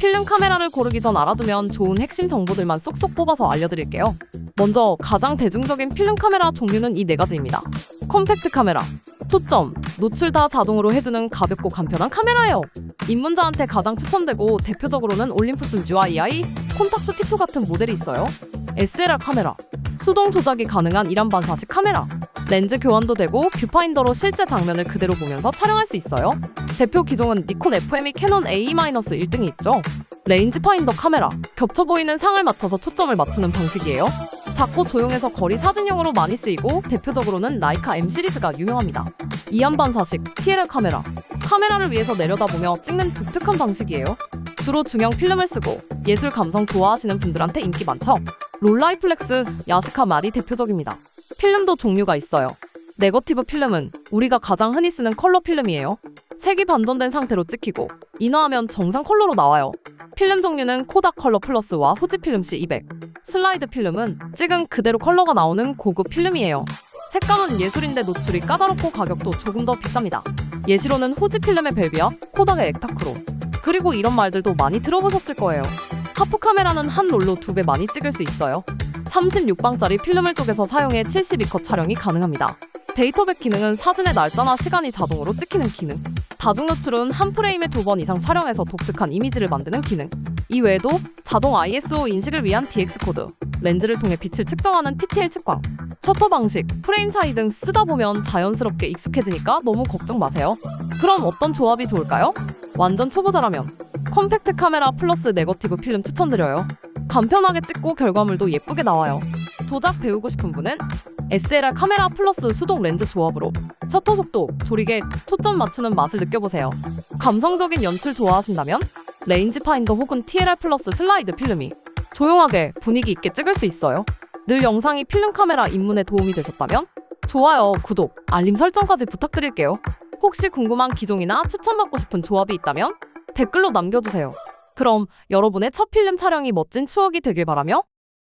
필름 카메라를 고르기 전 알아두면 좋은 핵심 정보들만 쏙쏙 뽑아서 알려드릴게요. 먼저 가장 대중적인 필름 카메라 종류는 이 네 가지입니다. 컴팩트 카메라, 초점, 노출 다 자동으로 해주는 가볍고 간편한 카메라예요. 입문자한테 가장 추천되고 대표적으로는 올림푸스 UII, 콘탁스 T2 같은 모델이 있어요. SLR 카메라, 수동 조작이 가능한 일안 반사식 카메라, 렌즈 교환도 되고 뷰파인더로 실제 장면을 그대로 보면서 촬영할 수 있어요. 대표 기종은 니콘 FM이 캐논 A-1등이 있죠. 레인지 파인더 카메라, 겹쳐 보이는 상을 맞춰서 초점을 맞추는 방식이에요. 작고 조용해서 거리 사진용으로 많이 쓰이고 대표적으로는 라이카 M 시리즈가 유명합니다. 이안 반사식 TLR 카메라, 카메라를 위해서 내려다보며 찍는 독특한 방식이에요. 주로 중형 필름을 쓰고 예술 감성 좋아하시는 분들한테 인기 많죠. 롤라이플렉스, 야시카 말이 대표적입니다. 필름도 종류가 있어요. 네거티브 필름은 우리가 가장 흔히 쓰는 컬러 필름이에요. 색이 반전된 상태로 찍히고 인화하면 정상 컬러로 나와요. 필름 종류는 코닥 컬러 플러스와 후지 필름 C200. 슬라이드 필름은 찍은 그대로 컬러가 나오는 고급 필름이에요. 색감은 예술인데 노출이 까다롭고 가격도 조금 더 비쌉니다. 예시로는 후지 필름의 벨비아, 코닥의 액타크로. 그리고 이런 말들도 많이 들어보셨을 거예요. 하프 카메라는 한 롤로 두 배 많이 찍을 수 있어요. 36방짜리 필름을 쪼개서 사용해 72컷 촬영이 가능합니다. 데이터백 기능은 사진의 날짜나 시간이 자동으로 찍히는 기능. 다중 노출은 한 프레임에 두 번 이상 촬영해서 독특한 이미지를 만드는 기능. 이 외에도 자동 ISO 인식을 위한 DX 코드, 렌즈를 통해 빛을 측정하는 TTL 측광, 셔터 방식, 프레임 차이 등 쓰다 보면 자연스럽게 익숙해지니까 너무 걱정 마세요. 그럼 어떤 조합이 좋을까요? 완전 초보자라면 컴팩트 카메라 플러스 네거티브 필름 추천드려요. 간편하게 찍고 결과물도 예쁘게 나와요. 도작 배우고 싶은 분은 SLR 카메라 플러스 수동 렌즈 조합으로 셔터 속도, 조리개, 초점 맞추는 맛을 느껴보세요. 감성적인 연출 좋아하신다면 레인지 파인더 혹은 TLR 플러스 슬라이드 필름이 조용하게 분위기 있게 찍을 수 있어요. 늘 영상이 필름 카메라 입문에 도움이 되셨다면 좋아요, 구독, 알림 설정까지 부탁드릴게요. 혹시 궁금한 기종이나 추천받고 싶은 조합이 있다면 댓글로 남겨주세요. 그럼 여러분의 첫 필름 촬영이 멋진 추억이 되길 바라며